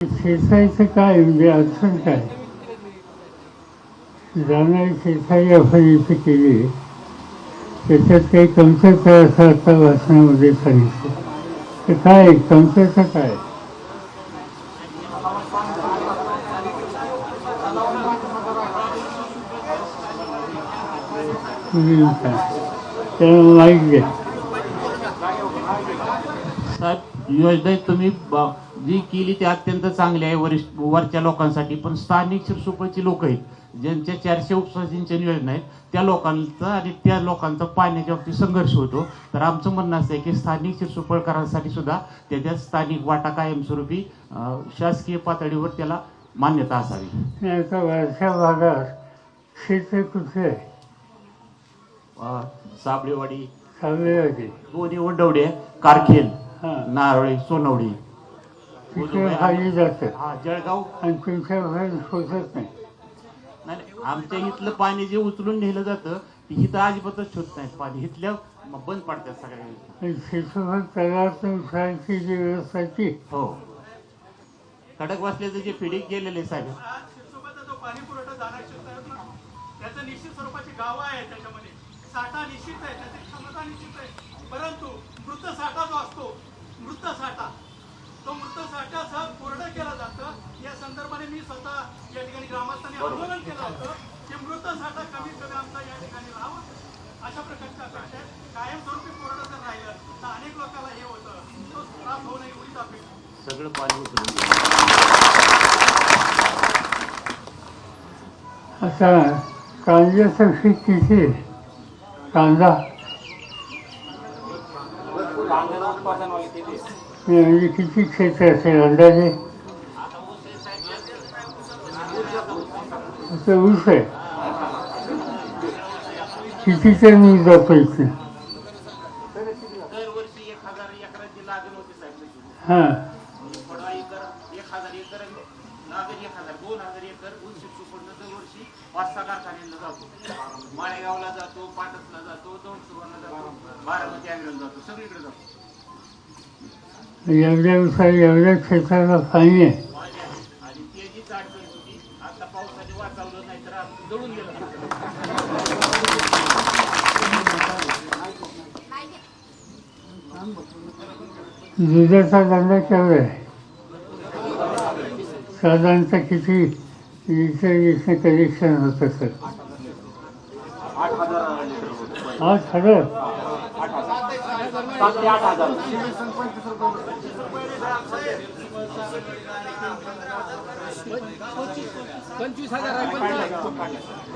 शेताचं काय म्हणजे अडचण काय? जाणारी शेताई आपण इथे केली. त्याच्यात काही कमतरता असं आता वाचनामध्ये सांगितलं. तर काय? कमतरता काय? त्याला माहीत घ्या साहेब योजना तुम्ही जी केली ती अत्यंत चांगली आहे वरिष्ठ वरच्या लोकांसाठी. पण स्थानिक शिरसोपळची लोक आहेत ज्यांच्या चारशे उपसा सिंचन योजना आहेत त्या लोकांचा आणि त्या लोकांचा पाण्याच्या बाबतीत संघर्ष होतो. तर आमचं म्हणणं असं आहे की स्थानिक शिरसोपळकरांसाठी सुद्धा त्याच्यात स्थानिक वाटा कायमस्वरूपी शासकीय पातळीवर त्याला मान्यता असावी. वरच्या भागात कुठे आहे साबळेवाडी. सावलेवाडी दोन्ही वडवडे कारखेल नारळी सोनवडी. तिकडे खाली जातं। हा जळगाव? आणि नाही नाही नाही, आमच्या इथलं पाणी जे उचलून नेलं जातं ते इथं अजिबातच नाही पाणी. इथल्या म- बंद पडतात सगळ्या. आणि जी व्यवस्था आहे ती. हो. खडक वाचल्याचं जे फिडिंग गेलेले साहेब. शिरसोबतचा जो पाणी पुरवठा जाणार क्षेत्र आहे ना, त्याचं निश्चित स्वरूपाची गावं आहेत त्याच्यामध्ये. साठा निश्चित आहे त्याची क्षमता निश्चित आहे. परंतु मृत साठा जो असतो मृत साठा तो मृत साठ्यासह कोरडं केलं जातं. या संदर्भाने मी स्वतः या ठिकाणी ग्रामस्थांनी आंदोलन केलं होतं. की मृत साठा कमीत कमी आमचा या ठिकाणी राहावा. अशा प्रकारच्या अपेक्षा आहेत कायमस्वरूपी कोरडं जर राहिलं तर अनेक लोकांना हे होतं. तो त्रास होऊ नये एवढीच अपेक्षा सगळं पाणी. आता कांद्याचं पीक किती आहे? कांदा? म्हणजे किती क्षेत्र असेल अंदाजे आता ऊस आहे किती टन ऊस जातो इथे. हां. माळेगावला जातो पाटसला जातो दौंडसुरला जातो बारामती आंग्रेला जातो सगळीकडे जातो. एवढ्या विषय एवढ्या क्षेत्राला पाणी आहे. दुधाचा धंदा केवढा आहे? साधारणतः किती इथे कलेक्शन होतं सर? आठ हजार?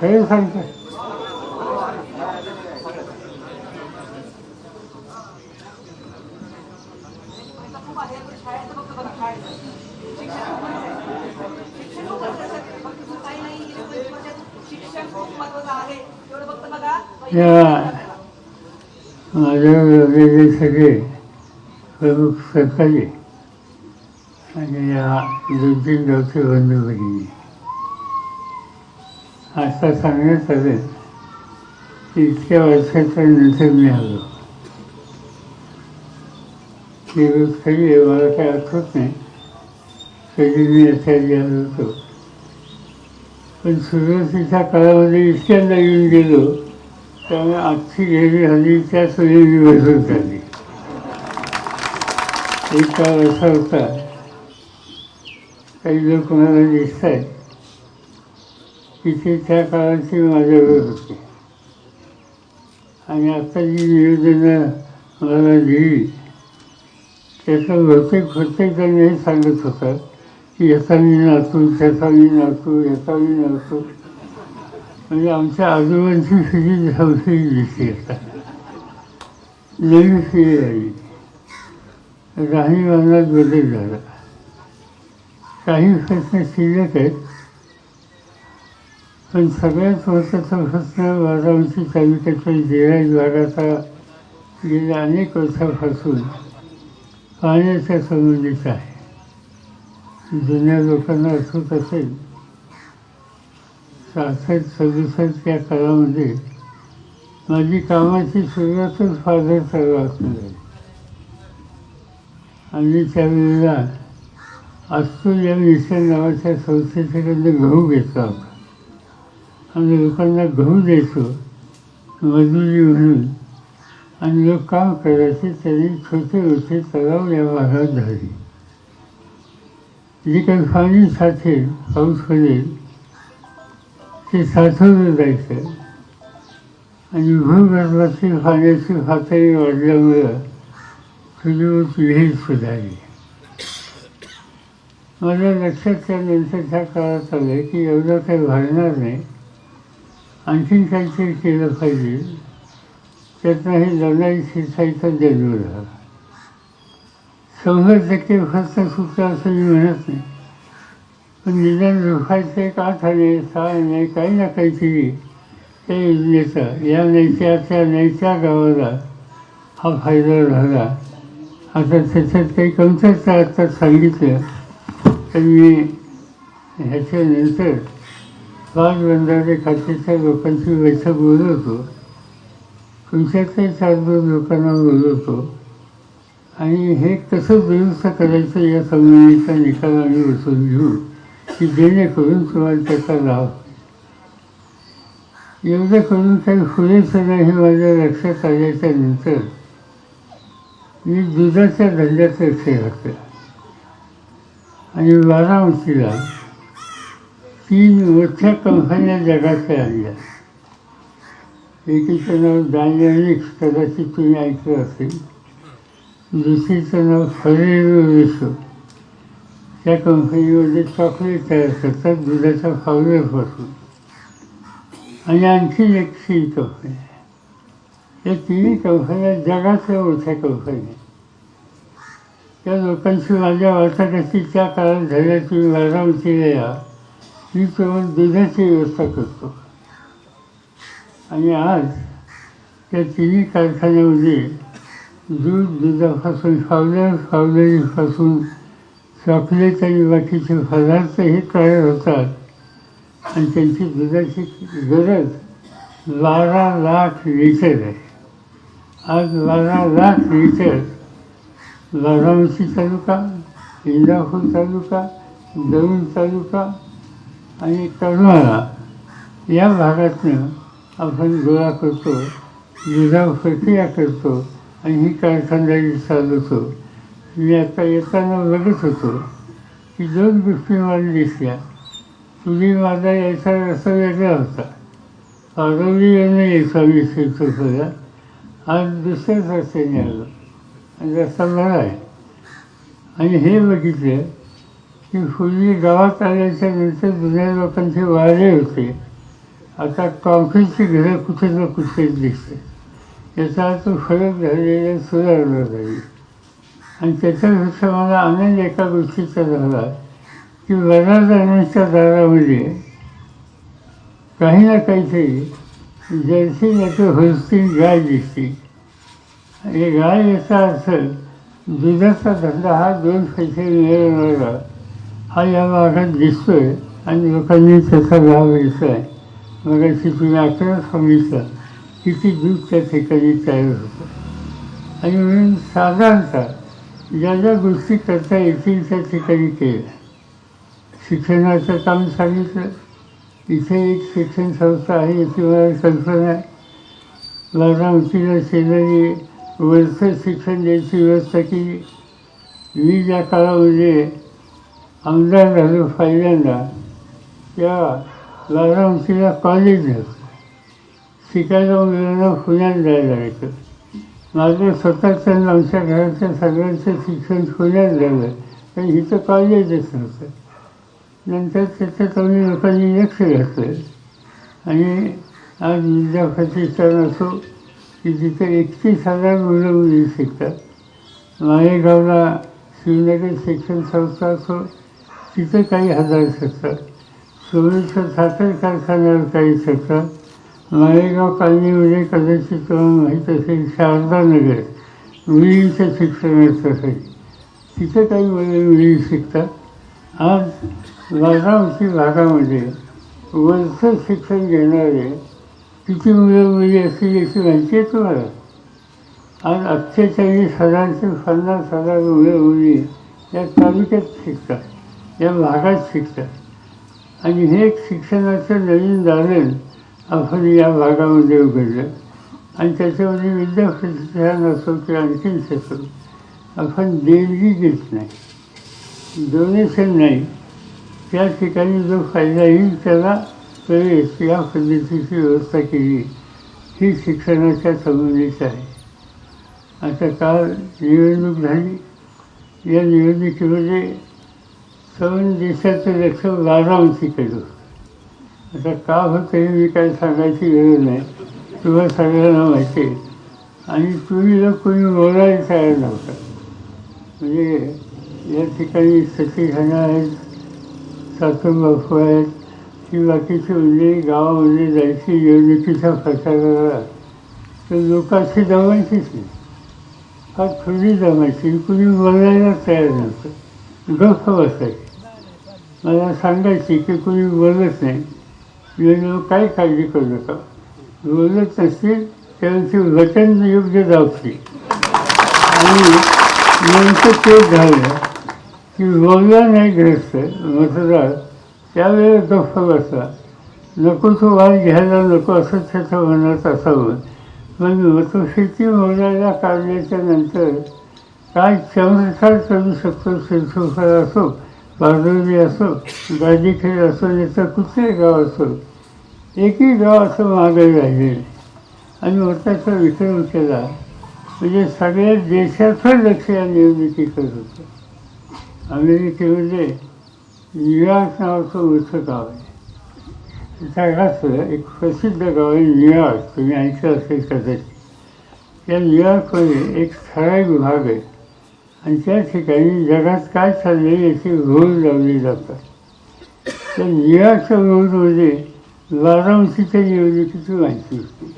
खरं सांगतो शिक्षण खूप महत्वाचं आहे. एवढं फक्त बघा माझ्या वेगवेगळे सगळे प्रमुख सरकारी आणि या दोन तीन गावचे बंधू भगिनी आता सांगण्यात आलं की इतक्या वर्षाच्या नंतर मी आलो. ही गोष्ट खरी मला काय आठवत नाही. कधी मी याच्या आलो होतो. पण सुरुवातीच्या काळामध्ये इतक्यांदा येऊन गेलो. त्यामुळे आजची गेली हल्ली त्या सोयी बसून झाली एक काळ असा होता काही जर कोणाला दिसत आहेत तिथे त्या काळाची माझ्यावर होती. आणि आता जी निवेदनं मला दिली त्याचं बहुतेक प्रत्येकजण हे सांगत होता की याचा मी नातू त्याचा मी नातू याचा मी नातू म्हणजे आमच्या आजोबांची पिढी धावती दिसते आता नवीन आली राहणीमानात बदल झाला काही प्रश्न शिल्लक आहेत पण सगळ्यात महत्त्वाचा प्रश्न बारामती तालुक्यातील जिराजवाडाचा गेल्या अनेक वर्षापासून पाण्याच्या संबंधित आहे जुन्या लोकांना आठवत असेल सहासष्ट सदुसष्ट या काळामध्ये माझी कामाची सुरुवातच फादर सर्वात आणि त्यावेळेला असतो या मिशन नावाच्या संस्थेच्याकडनं गहू घेतला होता. आणि लोकांना गहू द्यायचो मजुरी म्हणून. आणि लोक काम करायचे त्यांनी छोटे मोठे तलाव या भागात झाले जी काही पाणी साठेल पाऊस पडेल. ते साठवलं जायचं. आणि भूगर्भातील पाण्याची खात्री वाढल्यामुळं तुझी विहीर सुधारली. माझ्या लक्षात त्यानंतरच्या काळात आलं की एवढं काही भरणार नाही. आणखीन काहीतरी केलं पाहिजे. त्यातनं हे लढाई शिरसाईचा जन्म झाला शंभर टक्के फक्त सुटला असं मी म्हणत नाही. पण निदान का एक आठ आणे काही ना काहीतरी ते योजनेचा या नैत्याच्या नैत्या गावाला हा फायदा झाला. आता त्याच्यात काही कमतरता आता सांगितलं. तर मी ह्याच्यानंतर बालबंधारे खात्याच्या लोकांची बैठक बोलवतो तुमच्यातही चार दोन लोकांना बोलवतो आणि हे कसं दुरुस्त करायचं या संबंधीचा निकाल आम्ही बसून घेऊ की जेणेकरून तुम्हाला त्याचा लाभ एवढं करून काही पुरेसं नाही हे माझ्या लक्षात आल्याच्यानंतर मी दुधाच्या धंद्यात लक्ष घातलं आणि बारामतीला तीन मोठ्या कंपन्या जगाच्या आणल्या. एकीचं नाव डायनॅमिक्स कदाचित तुम्ही ऐकलं असेल. दुसरीचं नाव फरेरो रेशो त्या कंपनीमध्ये चॉकलेट तयार करतात दुधाच्या पावडरपासून आणि आणखी एक सी कंपनी या तिन्ही कंपन्या जगातल्या मोठ्या कंपन्या त्या लोकांची माझ्या वाटाघाटी त्या काळात झाल्या तुम्ही बारामतीला या मी केवळ दुधाची व्यवस्था करतो आणि आज त्या तिन्ही कारखान्यामध्ये दूध दुधापासून फावल्या पावडरीपासून चॉकलेट आणि बाकीचे पदार्थही तयार होतात. आणि त्यांची दुधाची गरज बारा लाख लिटर आहे. आज बारा लाख लिटर बारामती तालुका इंदापूर तालुका दौंड तालुका आणि करमाळा या भागातनं आपण गोळा करतो दुधा प्रक्रिया करतो आणि ही कारखानदारी चालवतो. मी आता येताना बघत होतो की दोन गोष्टी मला दिसल्या. तुझी माझा याचा रस्ता वेगळा होता. पारवली यांना यायचा मी शिरतो आज दुसऱ्याच रस्त्याने आलो. आणि रस्ता बरा आहे. आणि हे बघितलं की पूर्वी गावात आल्याच्यानंतर जुन्या लोकांचे वारे होते. आता कॉन्क्रीटची घरं कुठे ना कुठे दिसते याचा अर्थ फरक झालेला सुधारणा झाली. आणि त्याच्यापेक्षा मला आनंद एका गोष्टीचा झाला की वरादानाच्या दारामध्ये काही ना काहीतरी जर्सी याचं होस्टिंग गाय दिसते. आणि गाय याचा अर्थ दुधाचा धंदा हा दोन पैसे मिळवणारा हा या भागात दिसतोय आणि लोकांनी त्याचा लाभ घ्यायचा आहे मग अशी तुम्ही अकरा सांगितलं किती दूध त्या ठिकाणी तयार होतं. आणि म्हणून साधारणतः ज्या ज्या गोष्टी करता येतील त्या ठिकाणी केल्या शिक्षणाचं काम सांगितलं. इथे एक शिक्षण संस्था आहे याची मला कल्पना आहे. बारामतीला शेजारी वरचं शिक्षण द्यायची व्यवस्था केली. मी ज्या काळामध्ये आमदार झालो पहिल्यांदा. त्या बारामतीला कॉलेज नव्हतं शिकायला मुलांना पुण्यात जायला लागतं माझं स्वतःचं आणि आमच्या घराच्या सगळ्यांचं शिक्षण पुण्यात झालं. पण इथं कॉलेजच नव्हतं नंतर त्याच्यात आम्ही लोकांनी लक्ष घातलं. आणि आज विद्यापीठन असो की तिथं एकतीस हजार मुलं मुली शिकतात. माळेगावला शिवनगर शिक्षण संस्था असो तिथं काही हजार शिकतात. सोमेश्वर साखर कारखान्यावर काही शिकतात. माळेगाव कालनीमध्ये कदाचित तुम्हाला माहीत असेल शारदानगर मुलींचं शिक्षणाचं असेल तिथं काही मुलं मुली शिकतात. आज बारामती भागामध्ये वरचं शिक्षण घेणारे किती मुलं मुली असतील याची माहिती आहे तुम्हाला? आज अठ्ठेचाळीस हजार ते पन्नास हजार मुलं मुली या तालुक्यात शिकतात. या भागात शिकतात. आणि हे एक शिक्षणाचं नवीन दालन आपण या भागामध्ये उघडलं. आणि त्याच्यामध्ये विद्यापीठ नसतो की आणखीन असो आपण देणगी घेत नाही. डोनेशन नाही. त्या ठिकाणी जो फायदा येईल त्याला प्रवेश या पद्धतीची व्यवस्था केली. ही शिक्षणाच्या संबंधित आहे. आता काल निवडणूक झाली. या निवडणुकीमध्ये सर्व देशाचं लक्ष बारामतीकडे होतं. आता का होते मी काय सांगायची गरज नाही. तुला सगळ्यांना माहिती आहे. आणि तुम्ही कोणी बोलायला तयार नव्हतं. म्हणजे या ठिकाणी सतीखाना आहेत सातून बापू आहेत की बाकीची म्हणजे गावामध्ये म्हणजे जायची निवडणुकीचा प्रचार तर लोकांशी जमायचीच नाही. फार थोडी जमायची. कुणी बोलायला तयार नव्हतं. गप्प बसायची. मला सांगायची की कुणी बोलत नाही. वेगवेगळं काही काळजी करू नका. बोलत नसतील त्यांची वचन योग्य जावची. आणि नेमकं ते झालं की बोलला नाही ग्रस्त मतदार त्यावेळेस गप्प बसला नको तो वाद घ्यायला नको असं त्याचं म्हणत असावं. पण मतशेती बोलायला काढल्याच्या नंतर काय चमत्कार करू शकतो शिरसोफर असो बारदोली असो गाजीखेड असो याचं कुठलंही गाव असो एकही गाव असं मागे राहिले आणि मताचा विक्रम केला म्हणजे सगळ्या देशाचं लक्ष या निवडणुकीकडे होतं. अमेरिकेमध्ये म्हणजे न्यूयॉर्क नावाचं मोठं गाव आहे. जगाचं एक प्रसिद्ध गाव आहे न्यूयॉर्क तुम्ही ऐकलं असेल कदाचित. या न्यूयॉर्कमध्ये एक ठराविक भाग आहे. आणि त्या ठिकाणी जगात काय चालले याची घोळ लावली जातात. त्या न्यूयॉर्कच्या घोळमध्ये बारामतीच्या निवडणुकीची माहिती होती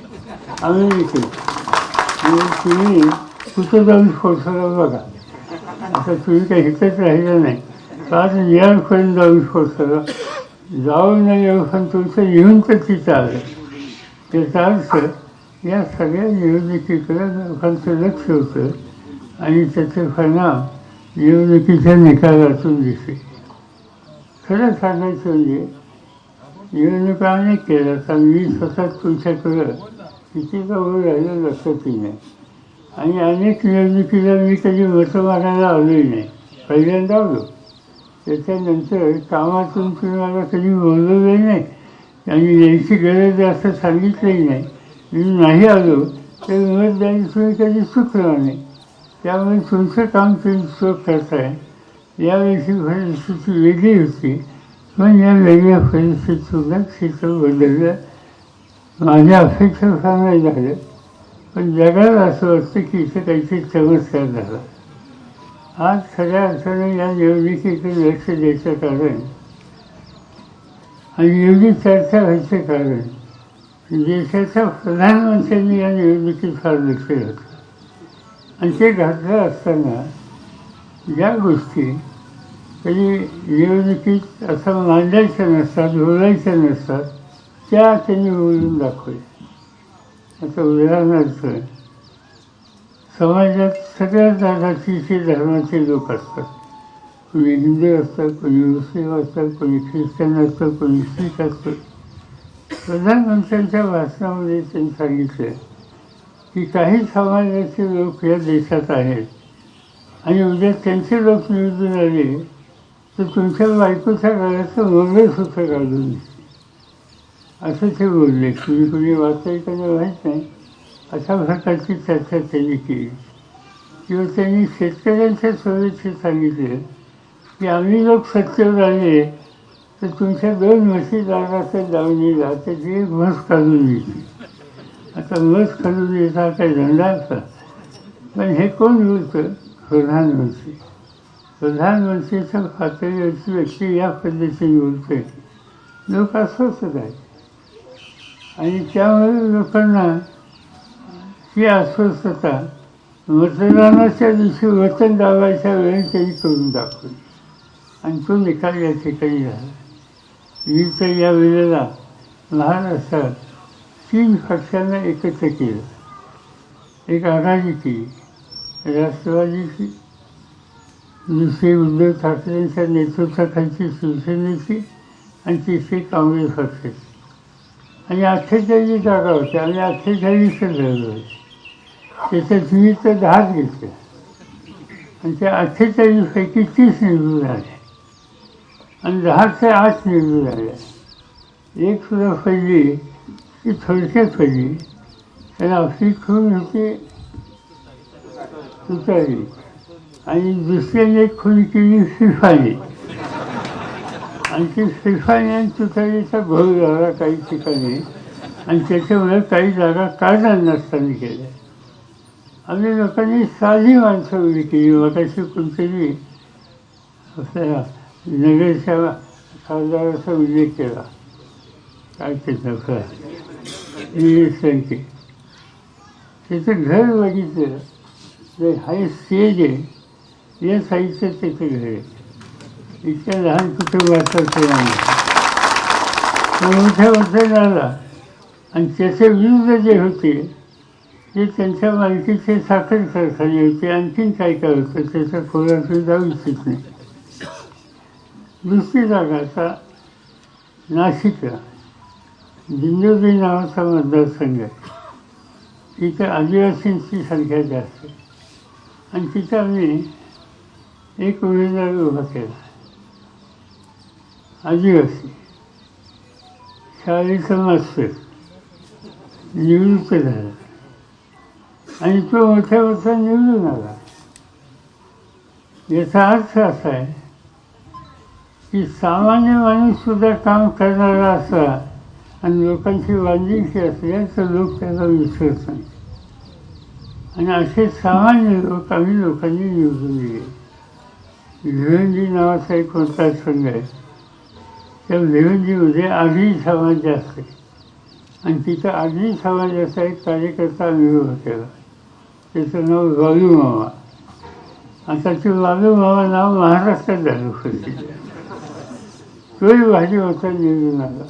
अमेरिकेत म्हणजे तुम्ही कुठं जाऊन स्फोटला बघा. आता तुम्ही काही हिकत राहिलं नाही. आज निळापर्यंत जाऊन स्फोटला जाऊ नाही पण तुमचं येऊन तर तिथं आलं त्याचा अर्थ या सगळ्या निवडणुकीकडे लोकांचं लक्ष होतं. आणि त्याचे परिणाम निवडणुकीच्या निकालातून दिसले खरं सांगायचं म्हणजे निवडणुका अनेक केल्या तर मी स्वतः तुमच्याकडं किती जवळ राहिलं लक्षातही नाही. आणि अनेक निवडणुकीला मी कधी मतं मागायला आलोही नाही. पहिल्यांदा आलो. त्याच्यानंतर कामातून तुम्ही मला कधी बोलवलंही नाही. आणि यायची गरज असं सांगितलंही नाही. मी नाही आलो तर मत द्यायला तुम्ही कधी चुकलं नाही. त्यामुळे तुमचं काम तुम्ही चोख करताय यावेळी परिस्थिती वेगळी होती. पण या वेगळ्या परिस्थितीसुद्धा क्षेत्र बदललं. माझ्या अपेक्षा नाही झालं. पण जगाला असं वाटतं की इथे काहीतरी चमत्कार झाला. आज खऱ्या अर्थाने या निवडणुकीकडे लक्ष द्यायचं कारण आणि एवढी चर्चा व्हायचं कारण. देशाच्या प्रधानमंत्र्यांनी या निवडणुकीत फार लक्ष घातलं. आणि ते घातलं असताना ज्या गोष्टी कधी निवडणुकीत असं मांडायच्या नसतात बोलायच्या नसतात त्या त्यांनी बोलून दाखवल्या. आता उदाहरणार्थ समाजात सगळ्या जातीचे धर्माचे लोक असतात. कोणी हिंदू असतात कोणी मुस्लिम असतात कोणी ख्रिश्चन असतं कोणी शीख असतात. प्रधानमंत्र्यांच्या भाषणामध्ये त्यांनी सांगितलं की काही समाजाचे लोक या देशात आहेत. आणि उद्या त्यांचे लोक निवडून आले तर तुमच्या बायकोच्या घराचं मोगल सुद्धा काढून असं ते बोलले. तुम्ही कुणी वाचताय का नाही माहीत नाही. अशा प्रकारची चर्चा त्यांनी केली. किंवा त्यांनी शेतकऱ्यांच्या सोयीचे सांगितले की आम्ही लोक सत्तेवर आले तर तुमच्या दोन म्हशी जागाचं दावणीला त्याची एक म्हस काढून द्यायची आता मध काढून येतात काही धंदा असतात पण हे कोण मिळतं प्रधानमंत्री. प्रधानमंत्रीच्या पातळीवरची व्यक्ती या पद्धतीने बोलते लोक अस्वस्थ आहेत. आणि त्यामुळे लोकांना ही अस्वस्थता मतदानाच्या दिवशी वचन दाबायच्या वेळी त्यांनी करून दाखवली. आणि तो निकाल या ठिकाणी झाला. मी तर या वेळेला महाराष्ट्रात तीन पक्षांना एकत्र केलं. एक आघाडी केली. राष्ट्रवादीची दुसरी उद्धव ठाकरेंच्या नेतृत्वाखालची शिवसेनेची आणि तिसरी काँग्रेस पक्षाची. आणि अठ्ठेचाळीस जागा होत्या. आणि अठ्ठेचाळीसच जागा होते. त्याच्यात मी तर दहाच घेतल्या आणि त्या अठ्ठेचाळीसपैकी तीस निवडून झाले आणि दहाच्या आठ निवडून झाल्या एक सुद्धा पहिली ती थोडक्यात पडली त्याला औषध खून होती. तुतारी आणि दुसऱ्याने खून केली श्रीफाने. आणि ती श्रीफाने आणि तुतारीचा घोळ झाला काही ठिकाणी. आणि त्याच्यामुळे काही जागा काढणार नसताना केल्या. आम्ही लोकांनी साधी माणसं उभी केली. मगाशी कोणतरी आपल्या नगरच्या खासदाराचा उल्लेख केला. काय त्याचा निलेश संख्ये त्याचं घर बघितलं. तर हाय स्टेज आहे या साईजचं त्याचं घर आहे. इतक्या लहान कुटुंबाचा तो मोठ्या मोठ्या झाला. आणि त्याचे विरुद्ध जे होते ते त्यांच्या मालकीचे साखर कारखाने होते. आणखीन काय काय होतं त्याचा खोलातून जाऊ इच्छित नाही दुसरी जागा आता नाशिकला. दिंडोरी नावाचा मतदारसंघ आहे तिथं आदिवासींची संख्या जास्त आहे. आणि तिथं आम्ही एक उमेदवार उभा केला आदिवासी शाळेचा मास्तर निवृत्त झाला. आणि तो मोठ्या मोठा निवडून आला. याचा अर्थ असा आहे की सामान्य माणूस सुद्धा काम करणारा असा आणि लोकांची बांधिलकी असल्यास तर लोक त्याला विसरतात नाही आणि असे सामान्य लोक आम्ही लोकांनी निवडून दिले. भिवंडी नावाचा एक मतदारसंघ आहे. त्या भिवंडीमध्ये आगरी समाज जास्त आहे. आणि तिथं आधी समाजाचा एक कार्यकर्ता आम्ही उभा केला. त्याचं नाव बालू मामा. आता ते बालू मामा नाव महाराष्ट्रात झालं. प्रसिद्ध तोही भाजी होता निवडून आला.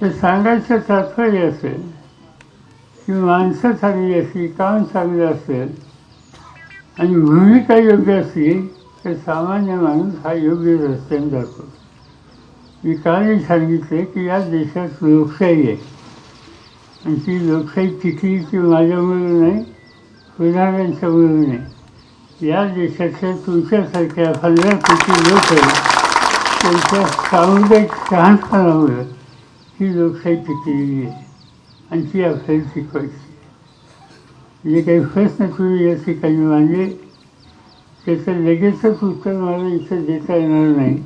तर सांगायचं तात्पर्य असेल की माणसं चांगली असली काम चांगलं असेल आणि भूमिका योग्य असली तर सामान्य माणूस हा योग्य रस्त्याने जातो. मी कालही सांगितले की या देशात लोकशाही आहे. आणि ती लोकशाही टिकली ती माझ्यामुळे नाही पुढाऱ्यांच्यामुळे नाही. या देशातल्या तुमच्यासारख्या पंधरा कोटी लोक आहेत त्यांच्या सामुदायिक शहाणपणामुळे ही लोकशाही टिकलेली आहे आणि ती आपल्याला शिकवायची जे काही प्रश्न तुम्ही या ठिकाणी मांडले त्याचं लगेचच उत्तर मला इथं देता येणार नाही.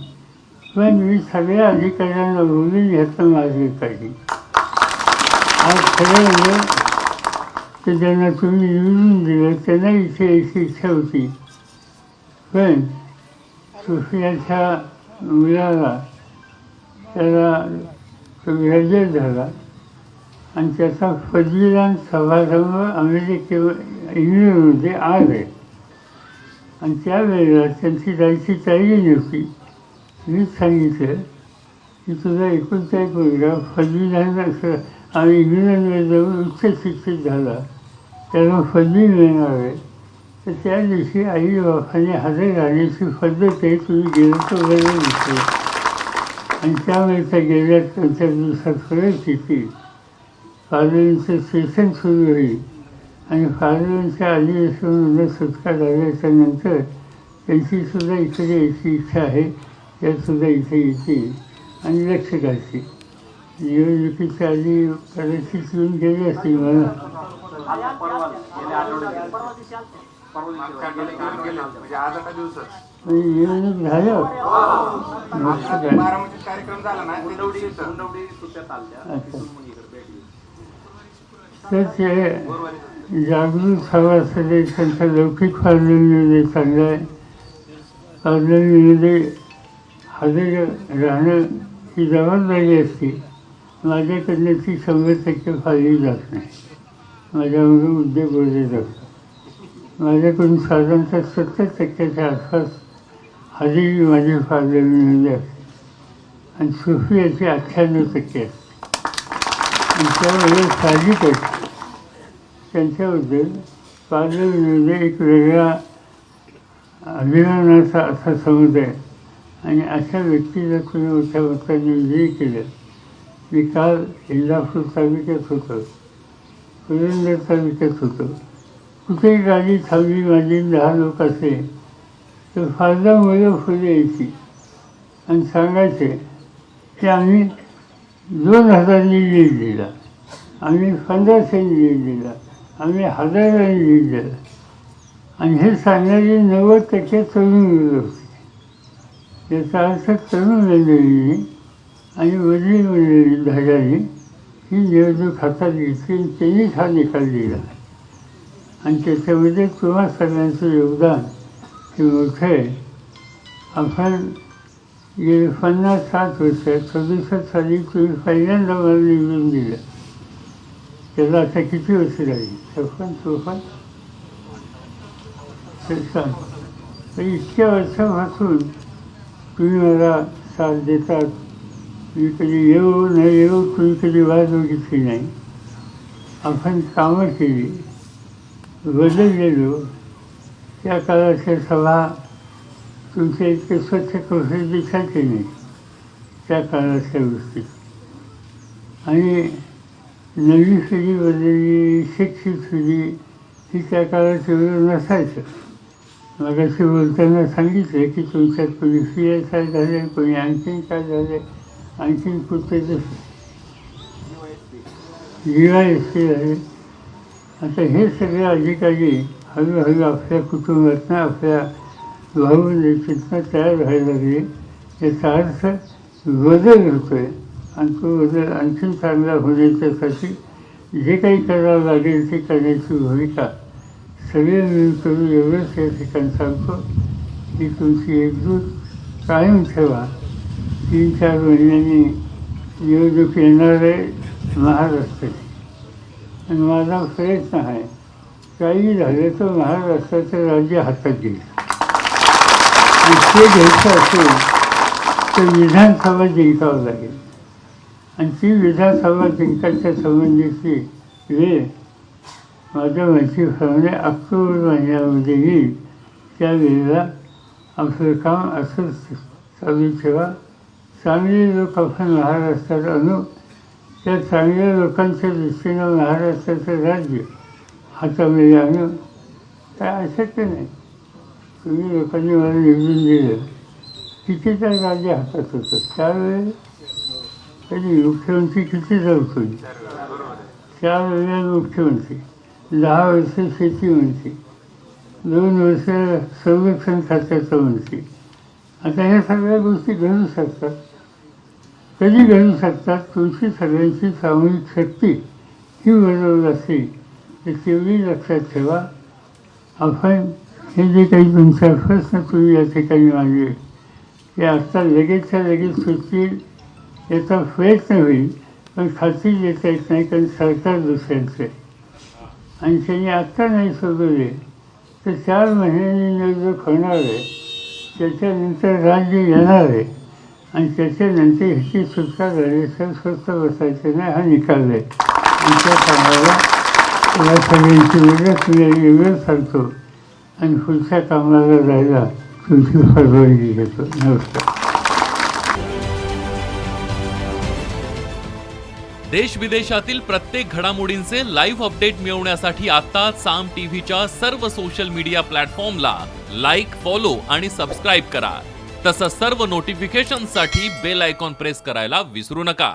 पण मी सगळ्या अधिकाऱ्यांना बोलून ह्याचं मार्ग काढली आज खरं म्हणजे तर ज्यांना तुम्ही निवडून दिलं त्यांना इथे यायची इच्छा होती. पण सुफियाच्या मुलाला त्याला तो ग्रॅज्युएट झाला. आणि त्याचा पदवीदान समारंभ अमेरिके इंग्लंडमध्ये आज आहे आणि त्यावेळेला त्यांची जायची तयारी नव्हती मीच सांगितलं की तुझा एकोणचा एक मुलगा पदवीदान असं आणि इंग्लंडमध्ये जाऊन उच्च शिक्षित झाला. त्याला पदवी मिळणार आहे. तर त्या दिवशी आई बापाने हजर राहण्याची पद्धत आहे तुम्ही गेलं तर बरं दिसलं. आणि त्यामुळे त्या गेल्या चार दिवसात परत येतील फादरांचं सेशन सुरू होईल आणि फादरांच्या अधिवेशनामध्ये सुटका झाल्याच्यानंतर त्यांची सुद्धा इकडे यायची इच्छा आहे त्यासुद्धा इथे येतील आणि लक्ष घालतील निवडणुकीच्या आधी कदाचित येऊन गेले असतील मला निवडणूक बारामतीत कार्यक्रम झाला ना उंडवडी उंडवडी सुट्ट्यात आलत्या अच्छा. तिथून मग इकडे भेटली. तर ते जागृत सभासदे त्यांचा लौकिक फार्लमेंटमध्ये चांगला आहे फार्लमेंटमध्ये हजर राहणं ही जबाबदारी असते. माझ्याकडनं ती शंभर टक्के फाळली जात नाही. माझ्यामध्ये उद्योग बोलले जातात माझ्याकडून साधारणतः सत्तर टक्क्याच्या आसपास हजेरी माझी फार्लमेंटमध्ये असते आणि सुफियाची अठ्ठ्याण्णव टक्के असते आणि त्यामुळे साजिक असते त्यांच्याबद्दल पार्लमेंटमध्ये एक वेगळा अभिमानाचा असा समुदाय आणि अशा व्यक्तीला तुम्ही मोठ्या मताने विजयी केलं. मी काल इंदापूर तालुक्यात होतो. पुरंदर तालुक्यात होतो. कुठेही गाडी थांबली माझी दहा लोक असे तर फारदा मुलं फुले यायची आणि सांगायचे की आम्ही दोन हजारांनी लीड दिला. आम्ही पंधराशेने लीड दिला. आम्ही हजारांनी लीड दिला. आणि हे सांगणारे नव्वद टक्के तरुण मुलं होते. याचा अर्थ तरुण मंडळींनी आणि वडील मंडळी धाजारी ही निवडणूक हातात घेतली त्यांनीच हा निकाल दिला. आणि त्याच्यामध्ये तुम्हा सगळ्यांचं योगदान हे मोठं आपण गेले पन्नास सात वर्ष सदुसष्ट साली तुम्ही पहिल्यांदा मला निवडून दिलं त्याला आता किती वर्ष राहील छप्पन चोपन्न तर इतक्या वर्षापासून तुम्ही मला साथ देतात मी कधी येऊ न येऊ तुम्ही कधी वाद बघितली नाही आपण कामं केली बदललेलो त्या काळाच्या सभा तुमच्या इतके स्वच्छ कौशल्य दिसायचे नाही त्या काळाच्या गोष्टी. आणि नवी पिढी बदलली शिक्षित पिढी ही त्या काळात एवढं नसायचं. मगाशी बोलताना सांगितलं की तुमच्यात कोणी सी एस आय झाले कोणी आणखीन काय झाले आणखीन कुठे जी आय एस सी झाले आता हे सगळे अधिकारी हळूहळू आपल्या कुटुंबातनं आपल्या भाऊ निश्चितनं तयार व्हायला लागले. याचा अर्थ बदल होतो आहे आणि तो बदल आणखी चांगला होण्याच्यासाठी जे काही करावं लागेल ते करण्याची भूमिका सगळे मिळून करू एवढंच या ठिकाणी सांगतो. की तुमची एकजूट कायम ठेवा. तीन चार महिन्यांनी निवडणूक येणार आहे महाराष्ट्राची. आणि माझा प्रयत्न आहे काही झाले तर महाराष्ट्राचं राज्य हातात येईल ते घ्यायचं असेल तर विधानसभा जिंकावं लागेल. आणि ती विधानसभा जिंकायच्या संबंधीची वेळ माझ्या माहितीप्रमाणे ऑक्टोबर महिन्यामध्ये येईल त्यावेळेला आपलं काम असंच चालू ठेवा. चांगले लोक आपण महाराष्ट्रात आणू. त्या चांगल्या लोकांच्या दृष्टीनं महाराष्ट्राचं राज्य हातामध्ये आणू काय अशक्य नाही. तुम्ही लोकांनी मला निवडून दिलं किती तर राज्य हातात होतं त्यावेळेस कधी मुख्यमंत्री किती होतो चार वेळेला मुख्यमंत्री दहा वर्ष शेतीमंत्री दोन वर्ष संरक्षण खात्याचा मंत्री आता ह्या सगळ्या गोष्टी घडू शकतात. कधी घडू शकतात? तुमची सगळ्यांची सामूहिक शक्ती ही बरोबर असेल. ते तेवढी लक्षात ठेवा आपण हे जे काही तुमचा प्रश्न तुम्ही या ठिकाणी मांडले ते आत्ता लगेचच्या लगेच सुटतील याचा प्रयत्न होईल पण खात्री देता येत नाही कारण सरकार दुसऱ्यांचं आहे आणि त्यांनी आत्ता नाही सोडवले तर चार महिन्यांनी निवडणूक होणार आहे त्याच्यानंतर राज्य येणार आहे आणि त्याच्यानंतर ह्याची सुटका झाली तर स्वस्त बसायचं नाही हा निकाल आहे आमच्या कामाला या सगळ्यांची वेगळंच मी वेगळं सांगतो आणि पुढच्या कामाला जायला तुमची परवानगी घेतो. नमस्कार. देश विदेशातील प्रत्येक घडामोडींचे लाईव्ह अपडेट मिळवण्यासाठी आता साम टीव्हीच्या सर्व सोशल मीडिया प्लॅटफॉर्मला लाईक फॉलो आणि सबस्क्राईब करा. तसंच सर्व नोटिफिकेशनसाठी बेल आयकॉन प्रेस करायला विसरू नका.